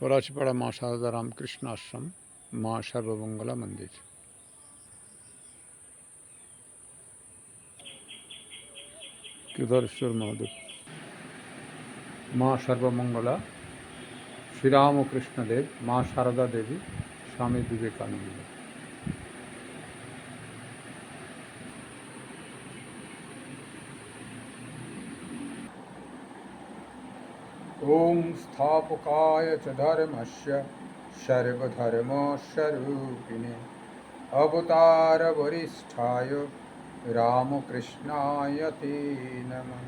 পলাশিপাড়া মা সারদা রামকৃষ্ণ আশ্রম, মা সর্বমঙ্গলা মন্দির। কেদারেশ্বর মহাদেব। মা সর্বমঙ্গলা, শ্রীরামকৃষ্ণদেব, মা সারদা দেবী, স্বামী বিবেকানন্দ। ॐ स्थापकाय च धर्मस्य सर्वधर्मस्वरूपिणे अवतारवरिष्ठाय रामकृष्णाय ते नमः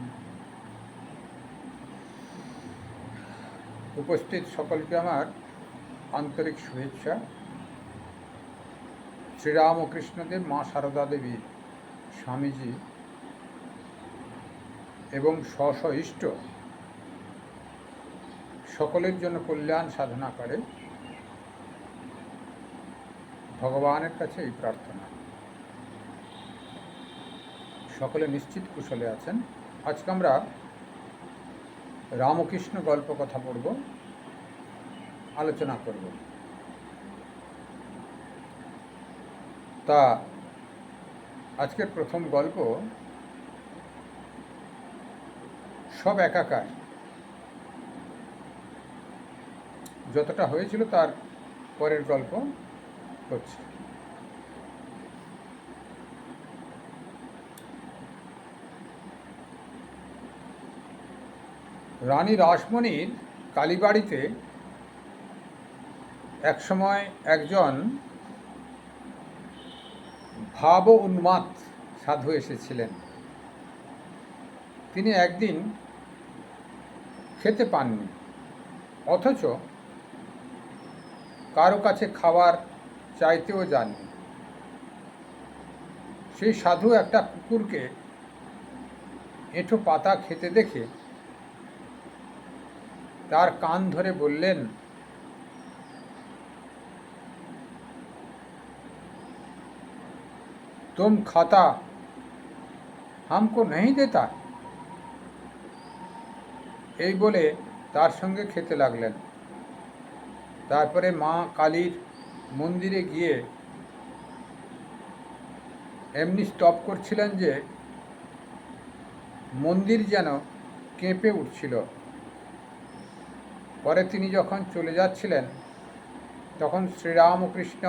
উপস্থিত সকলকে আমার আন্তরিক শুভেচ্ছা শ্রীরামকৃষ্ণদেব মা সারদা দেবী স্বামীজি এবং স্ব স্ব ইষ্ট সকলের জন্য কল্যাণ সাধনা করে। ভগবানের কাছে এই প্রার্থনা। সকলে নিশ্চিত কুশলে আছেন। আজকে আমরা রামকৃষ্ণ গল্প কথা পড়ব, আলোচনা করব। তা আজকের প্রথম গল্প সব একাকার। যতটা হয়েছিল তার পরের গল্প হচ্ছে। রানী রাসমণির কালীবাড়িতে একসময় একজন ভাব উন্মাদ সাধু এসেছিলেন। তিনি একদিন খেতে পাননি, অথচ কারো কাছে খাবার চাইতেও যাননি সেই সাধু একটা কুকুরকে এঁঠো পাতা খেতে দেখে তার কান ধরে বললেন तुम खाता हमको नहीं देता এই বলে তার সঙ্গে খেতে লাগলেন তারপরে মা কালীর মন্দিরে গিয়ে এমনি স্টপ করছিলেন যে মন্দির যেন কেঁপে উঠছিল। পরে তিনি যখন চলে যাচ্ছিলেন, তখন শ্রীরামকৃষ্ণ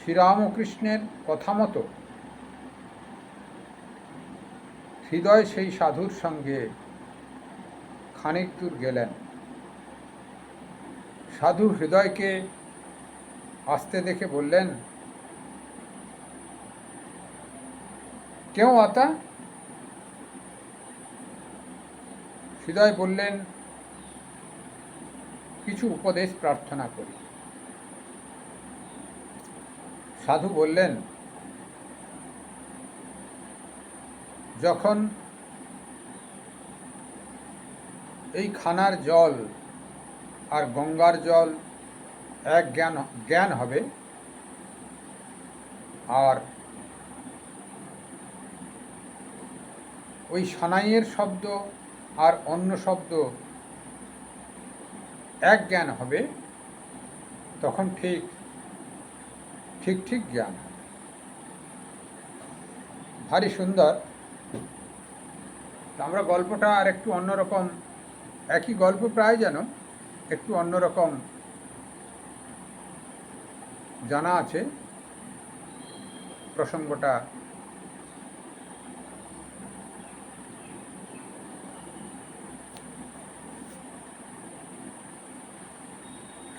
শ্রীরামকৃষ্ণের কথা মতো হৃদয় সেই সাধুর সঙ্গে খানিক দূর গেলেন। সাধু হৃদয়কে আসতে দেখে বললেন, কেউ আতা? হৃদয় বললেন, কিছু উপদেশ প্রার্থনা করি। সাধু বললেন, যখন এই খানার জল আর গঙ্গার জল এক জ্ঞান জ্ঞান হবে। আর ওই সানাইয়ের শব্দ আর অন্য শব্দ এক জ্ঞান হবে, তখন ঠিক ঠিক ঠিক জ্ঞান ভারী সুন্দর। আমরা গল্পটা আর একটু অন্যরকম একই গল্প প্রায় যেন একটু অন্যরকম জানা আছে। প্রসঙ্গটা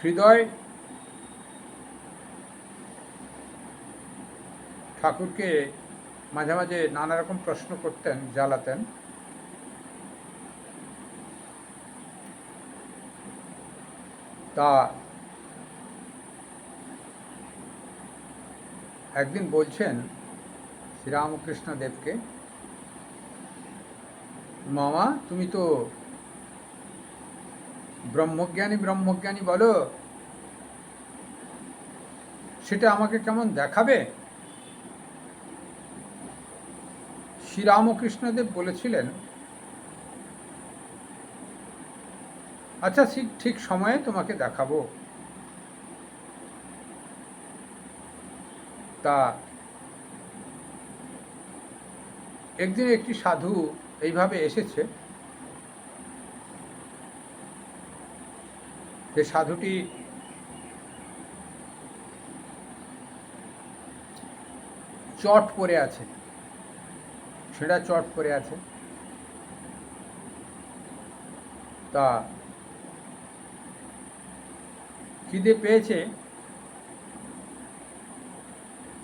হৃদয় ঠাকুরকে মাঝে মাঝে নানা রকম প্রশ্ন করতেন, জ্বালাতেন। তা একদিন বলছেন শ্রীরামকৃষ্ণ দেবকে, মামা, তুমি তো ব্রহ্মজ্ঞানী ব্রহ্মজ্ঞানী বলো। সেটা আমাকে কেমন দেখাবে? শ্রীরামকৃষ্ণদেব বলেছিলেন আচ্ছা ঠিক ঠিক সময়ে তোমাকে দেখাবো। তা, একদিন একটি সাধু এইভাবে এসেছে। যে সাধুটি চট পরে আছে, ছেঁড়া চট পরে আছে। তা খিদে পেয়েছে,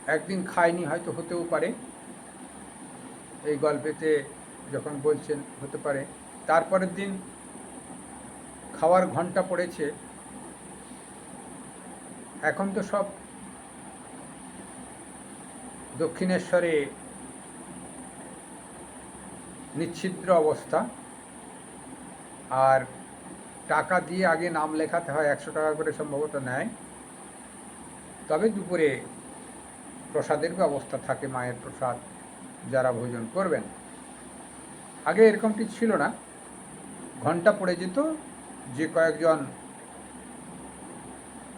একদিন খায়নি, হয়তো হতেও পারে। এই গল্পেতে যখন বলছেন, হতে পারে। তারপরের দিন খাওয়ার ঘণ্টা পড়েছে। এখন তো সব দক্ষিণেশ্বরে নিচ্ছিদ্র অবস্থা। আর টাকা দিয়ে আগে নাম লেখাতে হয়, একশো টাকা করে সম্ভবত নেয়। তবে দুপুরে প্রসাদের ব্যবস্থা থাকে, মায়ের প্রসাদ যারা ভোজন করবেন। আগে এরকমটি ছিল না। ঘণ্টা পড়ে যেত, যে কয়েকজন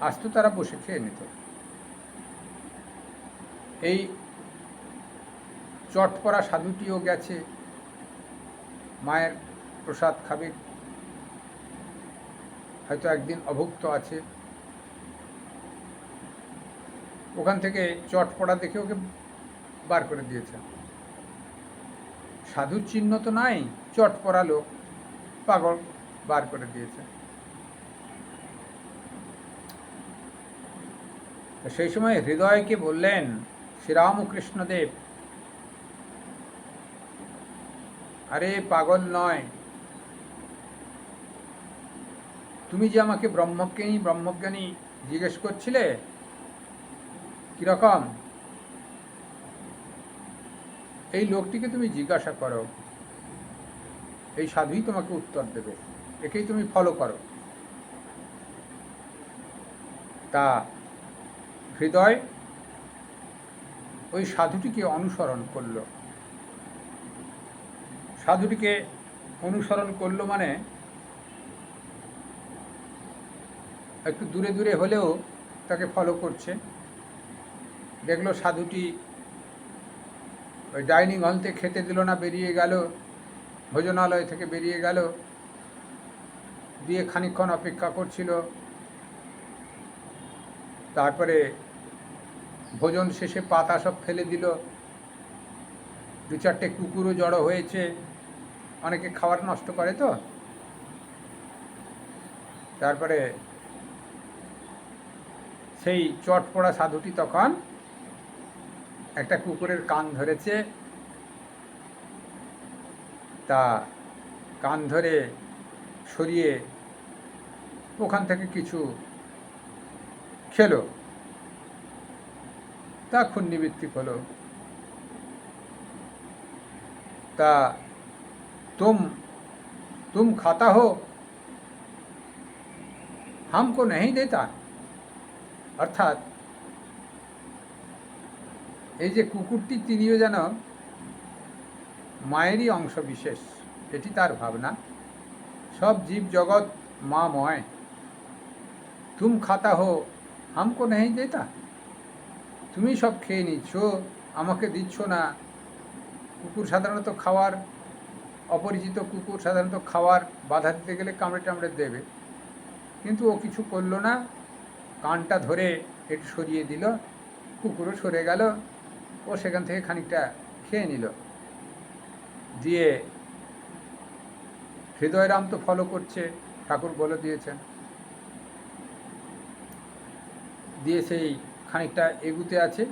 আসতো তারা বসে খেয়ে নিত। এই চট পড়া সাধুটিও গেছে। মায়ের প্রসাদ খাবে হয়তো একদিন অভুক্ত আছে। ওখান থেকে চট পড়া দেখে ওকে বার করে দিয়েছে। সাধুর চিহ্ন তো নাই, চট পড়া লোক, পাগল, বার করে দিয়েছে। সেই সময় হৃদয়কে বললেন, শ্রীরামকৃষ্ণদেব, আরে পাগল নয় তুমি যে আমাকে ব্রহ্মজ্ঞানী ব্রহ্মজ্ঞানী জিজ্ঞেস করছিলে, কীরকম? এই লোকটিকে তুমি জিজ্ঞাসা করো। এই সাধুই তোমাকে উত্তর দেবে। একেই তুমি ফলো করো। তা হৃদয় ওই সাধুটিকে অনুসরণ করল। সাধুটিকে অনুসরণ করল মানে একটু দূরে দূরে হলেও তাকে ফলো করছে। দেখল সাধুটি ওই ডাইনিং হল থেকে খেতে দিল না, বেরিয়ে গেল, ভোজনালয় থেকে বেরিয়ে গেল। দিয়ে খানিকক্ষণ অপেক্ষা করছিল। তারপরে ভোজন শেষে পাতা সব ফেলে দিল। দু চারটে কুকুরও জড়ো হয়েছে। অনেকে খাবার নষ্ট করে তো। তারপরে সেই চট পড়া সাধুটি তখন একটা কুকুরের কান ধরেছে তা কান ধরে সরিয়ে ওখান থেকে কিছু খেলো তা খুন্নিবৃত্তিক হলো তা तुम तुम खाता हो हमको नहीं देता অর্থাৎ এই যে কুকুরটি, তিনিও যেন মায়েরই অংশ বিশেষ, এটি তার ভাবনা। সব জীব জগৎ মাময় তুম খাতা হো, হামকো নেই দেতা। তুমি সব খেয়ে নিচ্ছ, আমাকে দিচ্ছ না। কুকুর সাধারণত খাওয়ার, অপরিচিত কুকুর সাধারণত খাওয়ার বাধা দিতে গেলে কামড়ে টামড়ে দেবে। কিন্তু ও কিছু করল না। কানটা ধরে একটু সরিয়ে দিল, কুকুরও সরে গেল। ও সেখান থেকে খানিকটা খেয়ে নিল। দিয়ে হৃদয়রাম তো ফলো করছে, ঠাকুর বলে দিয়েছেন। দিয়ে সেই খানিকটা এগুতে আছে,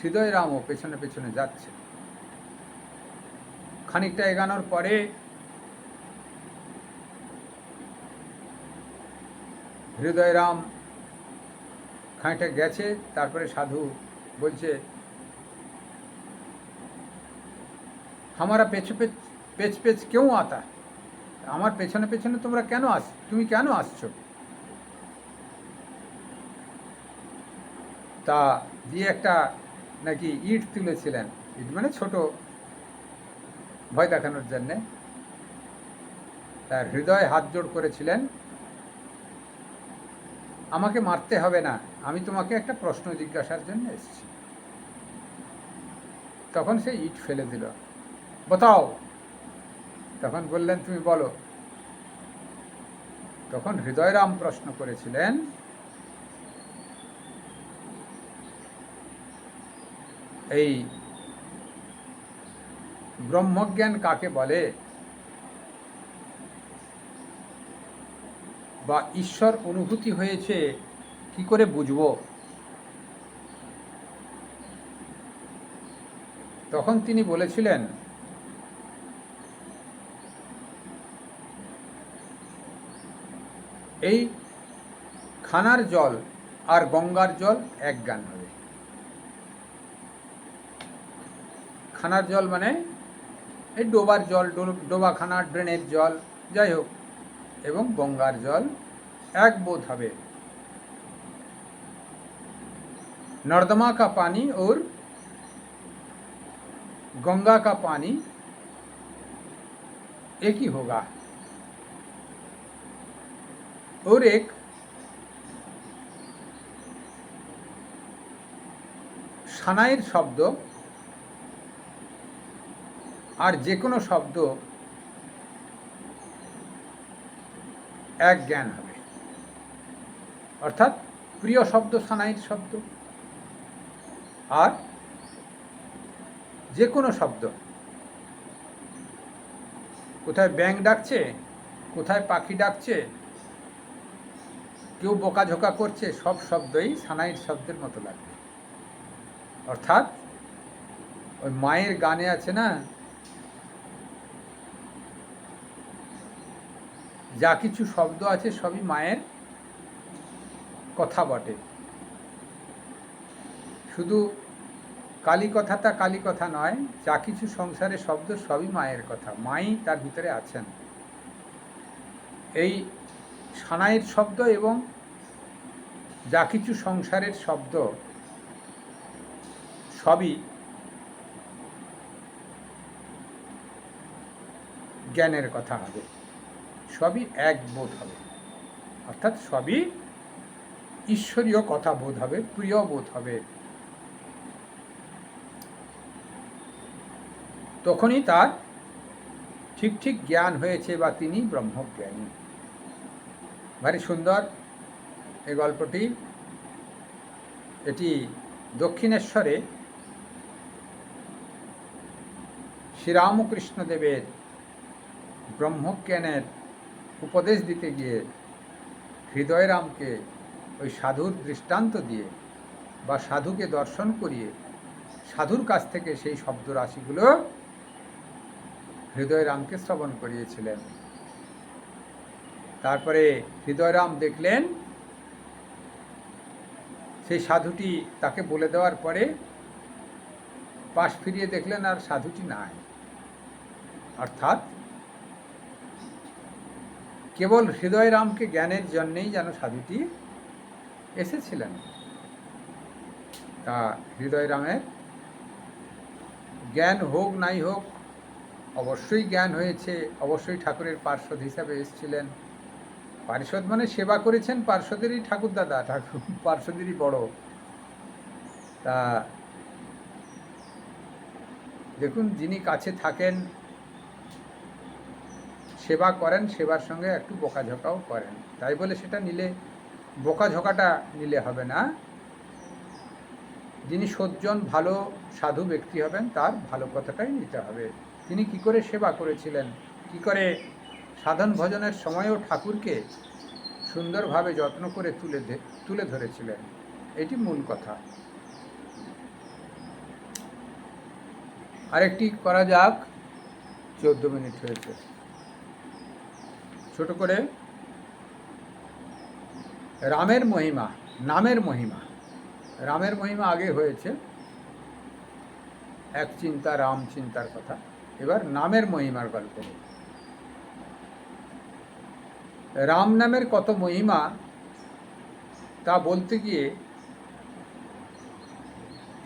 হৃদয়রামও পেছনে পেছনে যাচ্ছে। খানিকটা এগানোর পরে হৃদয়রাম খানিকটা গেছে, তারপরে সাধু বলছে আমারা পেছ পেছ পেছ কেউ আতা? আমার পেছনে পেছনে তোমরা কেন আস, তুমি কেন আসছো? তা দিয়ে একটা নাকি ইট তুলেছিলেন। ইট মানে ছোট। ভয় দেখানোর জন্যে। তার হৃদয় হাত জোড় করেছিলেন। আমাকে মারতে হবে না। আমি তোমাকে একটা প্রশ্ন জিজ্ঞাসার জন্য এসেছি। তখন সে ইট ফেলে দিল। বতাও তখন বললেন, তুমি বলো। তখন হৃদয়রাম প্রশ্ন করেছিলেন, এই ব্রহ্মজ্ঞান কাকে বলে? বা ঈশ্বর অনুভূতি হয়েছে, কি করে বুঝব? তখন তিনি বলেছিলেন, এই খানার জল আর গঙ্গার জল এক গান হবে। খানার জল মানে এই ডোবার জল ডোবা ডোবাখানা, ড্রেনের জল, যাই হোক। এবং গঙ্গার জল এক বোধ হবে नर्दमा का पानी और गंगा का पानी एक ही होगा और एक সানাইয়ের শব্দ আর যে কোনো শব্দ এক জ্ঞান হবে। অর্থাৎ প্রিয় শব্দ সানাইয়ের শব্দ। আর যে কোনো শব্দ। কোথায় ব্যাং ডাকছে, কোথায় পাখি ডাকছে, কেউ বোকাঝোকা করছে, সব শব্দই সানাইর শব্দের মতো লাগবে। অর্থাৎ ওই মায়ের গানে আছে না যা কিছু শব্দ আছে সবই মায়ের কথা বটে। শুধু কালী কথাটা কালী কথা নয়, যা কিছু সংসারে শব্দ সবই মায়ের কথা। মাই তার ভিতরে আছেন। এই সানাইয়ের শব্দ এবং যা কিছু সংসারের শব্দ সবই জ্ঞানের কথা হবে। সবই এক বোধ হবে। অর্থাৎ সবই ঈশ্বরীয় কথা বোধ হবে, প্রিয় বোধ হবে। তখনই তার ঠিক ঠিক জ্ঞান হয়েছে বা তিনি ব্রহ্মজ্ঞানী। ভারী সুন্দর এই গল্পটি। এটি দক্ষিণেশ্বরে শ্রীরামকৃষ্ণদেবের ব্রহ্মজ্ঞানের উপদেশ দিতে গিয়ে হৃদয়রামকে ওই সাধুর দৃষ্টান্ত দিয়ে বা সাধুকে দর্শন করিয়ে সাধুর কাছ থেকে সেই শব্দ রাশিগুলো হৃদয়রামকে শ্রবণ করিয়েছিলেন। তারপরে হৃদয়রাম দেখলেন, সেই সাধুটি তাকে বলে দেওয়ার পরে পাশ ফিরিয়ে দেখলেন আর সাধুটি নাই। অর্থাৎ কেবল হৃদয়রামকে জ্ঞানের জন্যেই যেন সাধুটি এসেছিলেন। তা হৃদয়রামের জ্ঞান হোক নাই হোক, অবশ্যই জ্ঞান হয়েছে, অবশ্যই ঠাকুরের পার্ষদ হিসাবে এসেছিলেন। পার্ষদ মানে সেবা করেছেন পার্শ্বদেরই ঠাকুর দাদা ঠাকুর পার্শ্বদেরই বড়। তা দেখুন, যিনি কাছে থাকেন সেবা করেন, সেবার সঙ্গে একটু বোকাঝোকাও করেন। তাই বলে সেটা নিলে, বোকাঝোকাটা নিলে হবে না। যিনি সজ্জন, ভালো সাধু ব্যক্তি হবেন, তার ভালো কথাটাই নিতে হবে। তিনি কি করে সেবা করেছিলেন? কি করে সাধন ভজনের সময়ও ঠাকুরকে সুন্দরভাবে যত্ন করে তুলে তুলে ধরেছিলেন? এটি মূল কথা। আরেকটি করা যাক। চোদ্দ মিনিট হয়েছে। ছোট করে। রামের মহিমা, নামের মহিমা। রামের মহিমা আগে হয়েছে। এক চিন্তা, রাম চিন্তার কথা। এবার নামের মহিমার গল্প। রাম নামের কত মহিমা, তা বলতে গিয়ে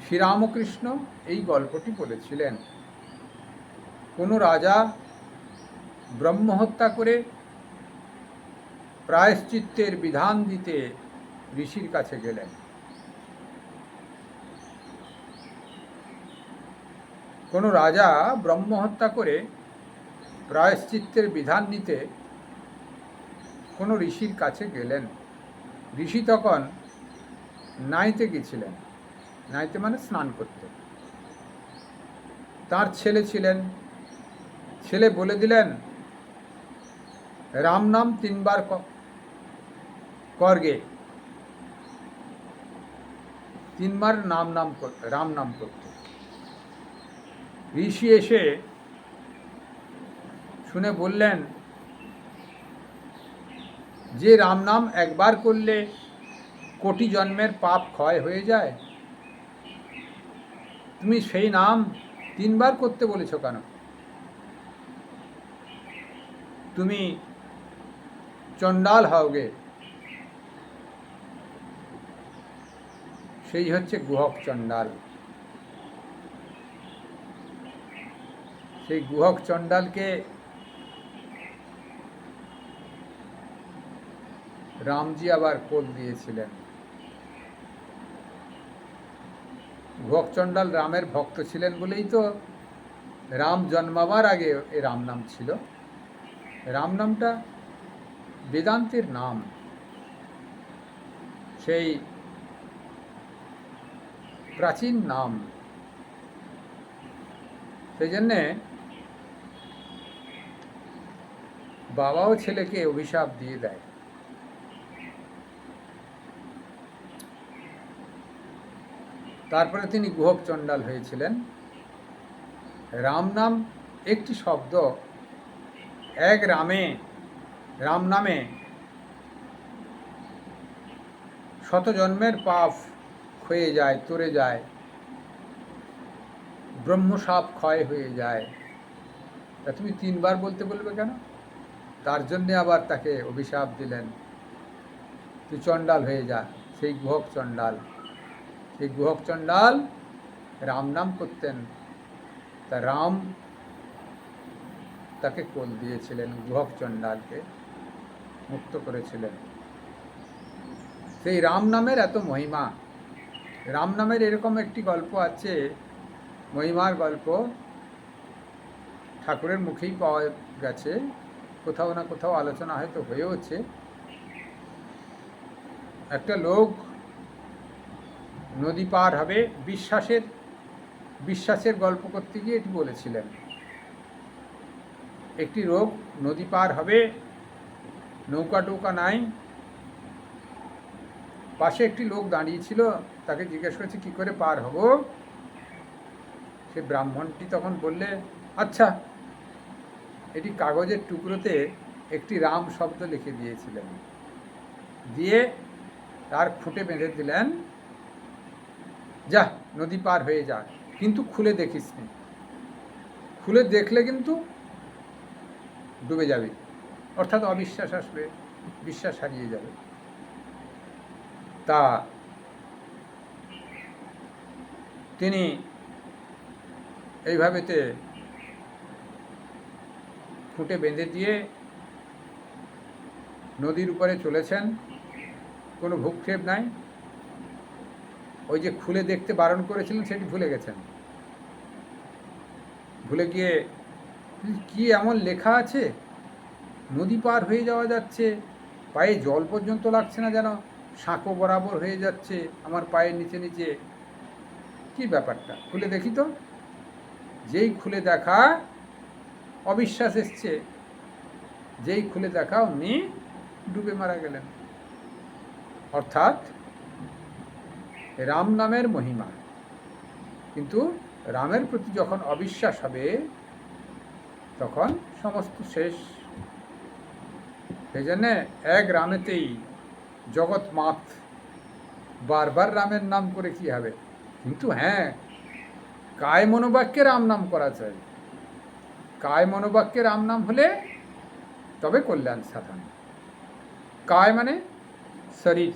শ্রীরামকৃষ্ণ এই গল্পটি বলেছিলেন। কোনো রাজা ব্রহ্মহত্যা করে প্রায়শ্চিত্তের বিধান দিতে ঋষির কাছে গেলেন। কোনো রাজা ব্রহ্মহত্যা করে প্রায়শ্চিত্তের বিধান নিতে কোনো ঋষির কাছে গেলেন। ঋষি তখন নাইতে গেছিলেন। নাইতে মানে স্নান করতে। তার ছেলে ছিলেন। ছেলে বলে দিলেন, রাম নাম তিনবার করগে। তিনবার নাম নাম রাম নাম করতে। ঋষি এসে শুনে বললেন, যে রাম নাম একবার করলে কোটি জন্মের পাপ ক্ষয় হয়ে যায়? তুমি সেই নাম তিনবার করতে বলেছ কেন? তুমি চণ্ডাল হওগে। সেই হচ্ছে গুহক চণ্ডাল সেই গুহক চণ্ডালকে রামজি আবার কোল দিয়েছিলেন। গুহক চণ্ডাল রামের ভক্ত ছিলেন বলেই তো রাম জন্মাবার আগে এ রাম নাম ছিল। রাম নামটা বেদান্তের নাম। সেই প্রাচীন নাম। সেই জন্যে বাবাও ছেলেকে অভিশাপ দিয়ে দেয়। তারপরে তিনি গুহক চণ্ডাল হয়েছিলেন। রাম নাম একটি শব্দ, এক রামে, রাম নামে শত জন্মের পাপ ক্ষয়ে যায়, তরে যায়। ব্রহ্মসাপ ক্ষয় হয়ে যায়। তা তুমি তিনবার বলতে বলবে কেন? তার জন্যে আবার তাকে অভিশাপ দিলেন। তুই চণ্ডাল হয়ে যা, সেই গুহক চণ্ডাল। সেই গুহক চণ্ডাল রাম নাম করতেন। তা রাম তাকে কোল দিয়েছিলেন, গুহক চণ্ডালকে মুক্ত করেছিলেন। সেই রাম নামের এত মহিমা রাম নামের এরকম একটি গল্প আছে, মহিমার গল্প। ঠাকুরের মুখেই পাওয়া গেছে। কোথাও না কোথাও আলোচনা হয়তো হয়েওছে। একটা লোক নদী পার হবে, বিশ্বাসের বিশ্বাসের গল্প করতে গিয়ে এটি বলেছিলেন। একটি রোগ নদী পার হবে নৌকা টৌকা নাই পাশে একটি লোক দাঁড়িয়েছিল, তাকে জিজ্ঞেস করেছে, কি করে পার হব? সে ব্রাহ্মণটি তখন বললে আচ্ছা। এটি কাগজের টুকরোতে একটি রাম শব্দ লিখে দিয়েছিলেন। দিয়ে তার খুঁটে বেঁধে দিলেন, যা, নদী পার হয়ে যা, কিন্তু খুলে দেখিস নি। খুলে দেখলে কিন্তু ডুবে যাবে, অর্থাৎ অবিশ্বাস আসবে, বিশ্বাস হারিয়ে যাবে। তা তিনি এইভাবেতে খুঁটে বেঁধে দিয়ে নদীর উপরে চলেছেন। কোনো ভূক্ষেপ নাই। ওই যে খুলে দেখতে বারণ করেছিলেন, সেটি ভুলে গেছেন। ভুলে গিয়ে কি এমন লেখা আছে? নদী পার হয়ে যাওয়া যাচ্ছে। পায়ে জল পর্যন্ত লাগছে না যেন। সাঁকো বরাবর হয়ে যাচ্ছে আমার পায়ের নিচে নিচে। কি ব্যাপারটা? খুলে দেখি তো। যেই খুলে দেখা, অবিশ্বাস এসছে। যেই খুলে দেখা, উনি ডুবে মারা গেলেন। অর্থাৎ, রাম নামের মহিমা। কিন্তু রামের প্রতি যখন অবিশ্বাস হবে, তখন সমস্ত শেষ। সেই জন্যে এক রামেতেই জগৎ মাত। বারবার রামের নাম করে কি হবে? কিন্তু হ্যাঁ কায় মনোবাক্যে রাম নাম করা চাই কায় মনোবাক্যে রাম নাম হলে তবে কল্যাণ সাধন। কায় মানে শরীর।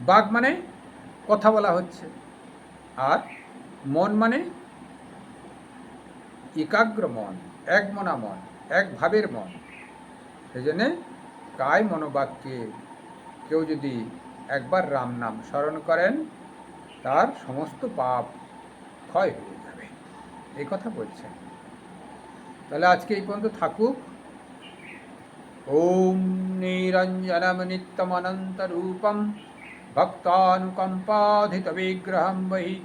বাঘ মানে কথা বলা হচ্ছে। আর মন মানে একাগ্র মন, এক মনা মন, এক ভাবের মন। সেই জন্যে কায় মনোবাক্যে কেউ যদি একবার রাম নাম স্মরণ করেন, তার সমস্ত পাপ ক্ষয় হয়ে যাবে। এই কথা বলছেন। তাহলে আজকে এই পর্যন্ত থাকুক। ওম নিরঞ্জনম নিত্যমনন্তরূপম ভক্তানুকম্পাধিতবিগ্রহं বহি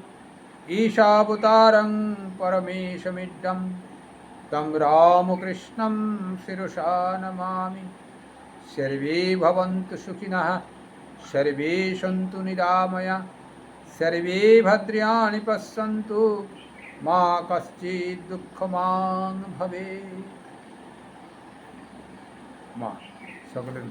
ঈশাবতারং পরমেশমিড্ডম। तं রামকৃষ্ণं শিরসা নমামি। सर्वे भवन्तु सुखिनः सर्वे सन्तु निरामया सर्वे भद्राणि पश्यन्तु मा कश्चित् दुःखमान् भवेत् মা সকলের